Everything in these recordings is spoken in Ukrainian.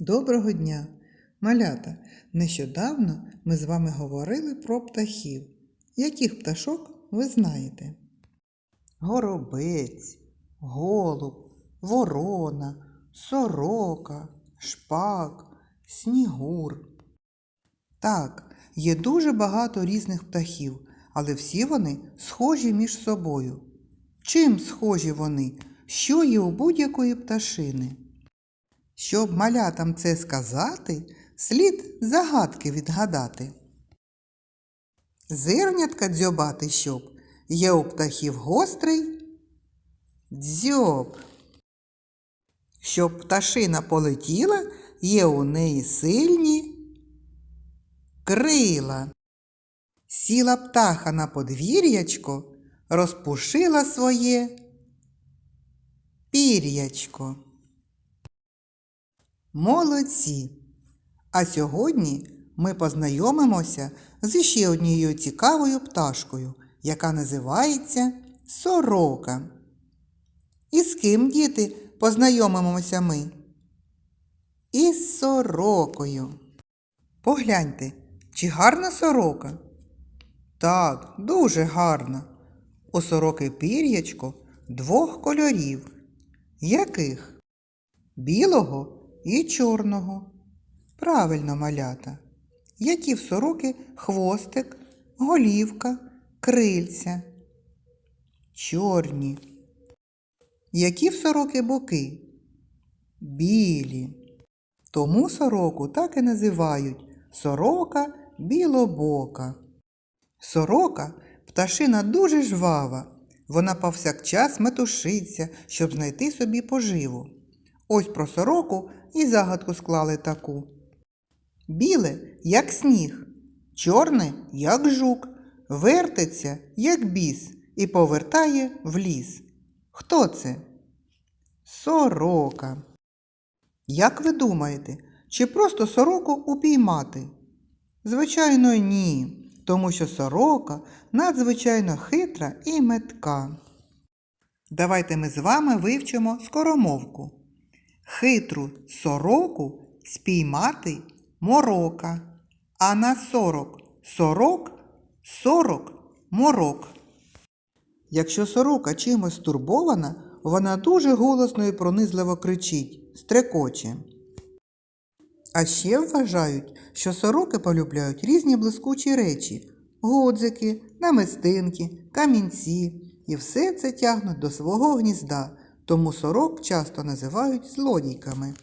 Доброго дня! Малята! Нещодавно ми з вами говорили про птахів. Яких пташок ви знаєте? Горобець, голуб, ворона, сорока, шпак, снігур. Так, є дуже багато різних птахів, але всі вони схожі між собою. Чим схожі вони? Що є у будь-якої пташини? Щоб малятам це сказати, слід загадки відгадати. Зернятка дзьобати щоб, є у птахів гострий дзьоб. Щоб пташина полетіла, є у неї сильні крила. Сіла птаха на подвір'ячко, розпушила своє пір'ячко. Молодці! А сьогодні ми познайомимося з ще однією цікавою пташкою, яка називається сорока. І з ким, діти, познайомимося ми? Із сорокою. Погляньте, чи гарна сорока? Так, дуже гарна. У сороки пір'ячко двох кольорів. Яких? Білого і чорного. Правильно, малята. Які в сороки хвостик, голівка, крильця. Чорні. Які в сороки боки? Білі. Тому сороку так і називають сорока білобока. Сорока пташина дуже жвава. Вона повсякчас метушиться, щоб знайти собі поживу. Ось про сороку і загадку склали таку. Біле, як сніг, чорне, як жук, вертиться, як біс, і повертає в ліс. Хто це? Сорока. Як ви думаєте, чи просто сороку упіймати? Звичайно, ні, тому що сорока надзвичайно хитра і метка. Давайте ми з вами вивчимо скоромовку. Хитру сороку спіймати морока, а на сорок сорок сорок морок. Якщо сорока чимось стурбована, вона дуже голосно і пронизливо кричить, стрекоче. А ще вважають, що сороки полюбляють різні блискучі речі годзики, намистинки, камінці, і все це тягнуть до свого гнізда, тому сорок часто називають злодійками.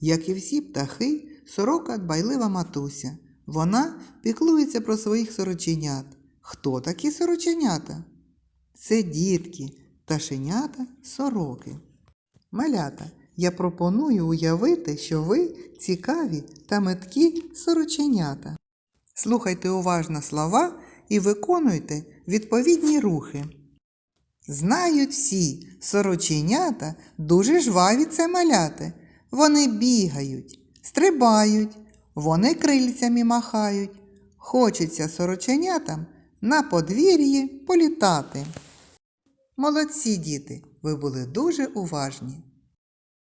Як і всі птахи, сорока дбайлива матуся. Вона піклується про своїх сороченят. Хто такі сороченята? Це дітки, пташенята, сороки. Малята, я пропоную уявити, що ви цікаві та меткі сороченята. Слухайте уважно слова і виконуйте відповідні рухи. Знають всі, сороченята дуже жваві це маляти. Вони бігають, стрибають, вони крильцями махають. Хочеться сороченятам на подвір'ї політати. Молодці діти, ви були дуже уважні.